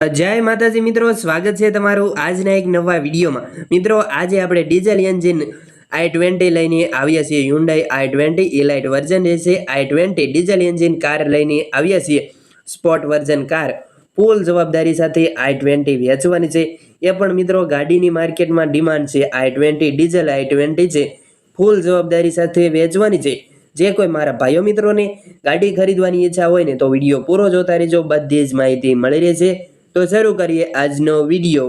જય માતાજી મિત્રો, સ્વાગત છે તમારું આજના એક નવા વિડીયોમાં. મિત્રો, આજે આપણે ડીઝલ એન્જિન આઈ ટ્વેન્ટી લઈને આવ્યા છીએ. Hyundai i twenty elite version રહેશે. I twenty diesel engine car લઈને આવ્યા છીએ. સ્પોર્ટ વર્ઝન કાર ફૂલ જવાબદારી સાથે આઈ ટ્વેન્ટી વેચવાની છે. એ પણ મિત્રો, ગાડીની માર્કેટમાં ડિમાન્ડ છે. I twenty diesel, I twenty છે ફૂલ જવાબદારી સાથે વેચવાની છે. જે કોઈ મારા ભાઈઓ મિત્રોને ગાડી ખરીદવાની ઈચ્છા હોય ને તો વીડિયો પૂરો જોતા રહેજો. બધી જ માહિતી મળી રહેશે. તો શરૂ કરીએ આજનો વીડિયો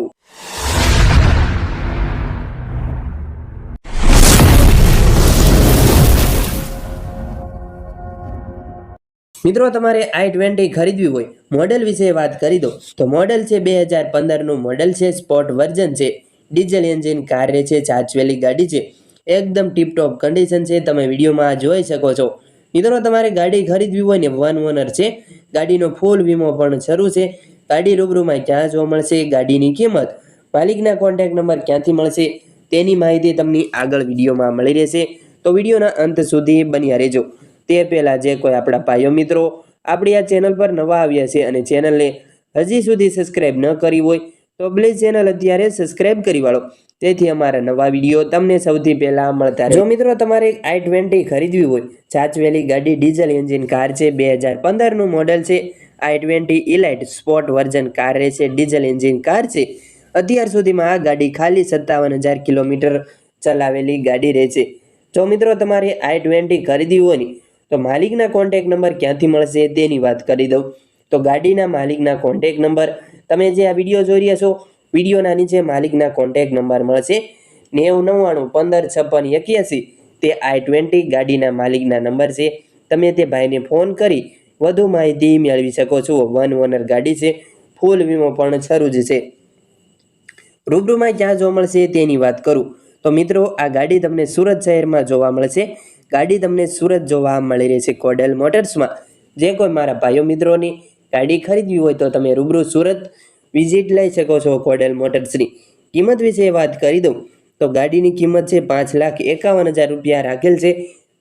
મિત્રો, તમારે આઈ ટ્વેન્ટી ખરીદવી હોય, મોડેલ વિશે વાત કરી દો. તો મોડેલ છે બે હજાર પંદરનું મોડેલ છે સ્પોર્ટ વર્ઝન છે. ડીઝલ એન્જિન કાર છે, ચાચવેલી ગાડી છે. એકદમ ટીપટોપ કન્ડિશન છે, તમે વિડીયોમાં જોઈ શકો છો. મિત્રો, તમારે ગાડી ખરીદવી હોય ને વન ઓનર છે. ગાડીનો ફૂલ વીમો પણ શરૂ છે. ગાડી રૂબરૂમાં ક્યાં જોવા મળશે, ગાડીની કિંમત, માલિકના કોન્ટેક્ટ નંબર ક્યાંથી મળશે, તેની માહિતી તમને આગળ વિડીયોમાં મળી રહેશે. તો વિડીયોના અંત સુધી બન્યા રહેજો. તે પહેલાં જે કોઈ આપણા ભાઈઓ મિત્રો આપણી આ ચેનલ પર નવા આવ્યા છે અને ચેનલને હજી સુધી સબસ્ક્રાઈબ ન કરી હોય તો પ્લીઝ ચેનલ અત્યારે સબસ્ક્રાઈબ કરી વાળો. તેથી અમારા નવા વીડિયો તમને સૌથી પહેલાં મળતા જો મિત્રો તમારે આઈ ટ્વેન્ટી ખરીદવી હોય સાચવેલી ગાડી ડીઝલ એન્જિન કાર છે, બે હજાર પંદરનું મોડલ છે, I twenty elite sport version car રહે છે ડીઝલ એન્જિન કાર છે. અત્યાર સુધીમાં આ ગાડી ખાલી સત્તાવન હજાર કિલોમીટર ચલાવેલી ગાડી રહે છે જો મિત્રો તમારે આઈ ટ્વેન્ટી ખરીદવી હોય ને, તો માલિકના કોન્ટેક નંબર ક્યાંથી મળશે તેની વાત કરી દઉં. તો ગાડીના માલિકના કોન્ટેક નંબર તમે જે આ વીડિયો જોઈ રહ્યા છો, વિડીયોના નીચે માલિકના કોન્ટેક નંબર મળશે. નેવું નવ્વાણું પંદર છપ્પન એક્યાસી, તે આઈ ટ્વેન્ટી ગાડીના માલિકના નંબર છે. તમે તે ભાઈને ફોન કરી, વધુ માહિતી મેળવી શકો છો. વન ઓનર ગાડી છે. ફૂલ વીમો પણ શરૂ જ છે. રૂબરૂમાં ક્યાં જોવા મળશે તેની વાત કરું. તો મિત્રો, આ ગાડી તમને સુરત શહેરમાં જોવા મળશે. ગાડી તમને સુરત જોવા મળી રહેશે કોડેલ મોટર્સમાં. જે કોઈ મારા ભાઈઓ મિત્રોની ગાડી ખરીદવી હોય તો તમે રૂબરૂ સુરત વિઝિટ લઈ શકો છો કોડેલ મોટર્સની કિંમત વિશે વાત કરી દઉં. તો ગાડીની કિંમત છે પાંચ લાખ એકાવન હજાર રૂપિયા રાખેલ છે.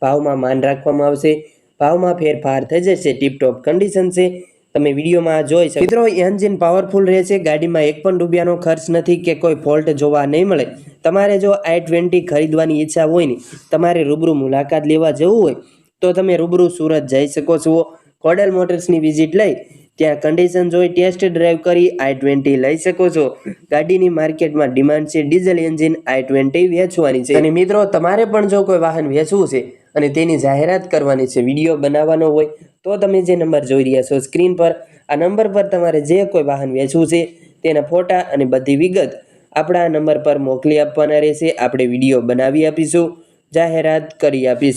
ભાવમાં માન રાખવામાં આવશે. ભાવમાં ફેરફાર થઈ જશે. ટીપટોપ કન્ડિશન છે. તમે વિડીયોમાં જોઈ શકો. મિત્રો એન્જિન પાવરફુલ રહેશે. ગાડીમાં એક પણ રૂપિયાનો ખર્ચ નથી કે કોઈ ફોલ્ટ જોવા નહીં મળે. તમારે જો આઈ ટ્વેન્ટી ખરીદવાની ઈચ્છા હોય ને, તમારે રૂબરૂ મુલાકાત લેવા જવું હોય, તો તમે રૂબરૂ સુરત જઈ શકો છો. કોડલ મોટર્સની વિઝિટ લઈ ત્યાં કન્ડિશન જોઈ ટેસ્ટ ડ્રાઈવ કરી આઈ ટ્વેન્ટી લઈ શકો છો. ગાડીની માર્કેટમાં ડિમાન્ડ છે ડીઝલ એન્જિન આઈ ટ્વેન્ટી વેચવાની છે. અને મિત્રો, તમારે પણ જો કોઈ વાહન વેચવું છે અને તેની જાહેરાત કરવાની છે, વીડિયો બનાવવાનો હોય, તો તમે જે નંબર જોઈ રહ્યા છો સ્ક્રીન પર, આ નંબર પર તમારે જે કોઈ વાહન વેચવું છે તેના ફોટા અને બધી વિગત આપણા નંબર પર મોકલી આપવાના રહેશે. આપણે વીડિયો બનાવી આપીશું, જાહેરાત કરી આપીશું.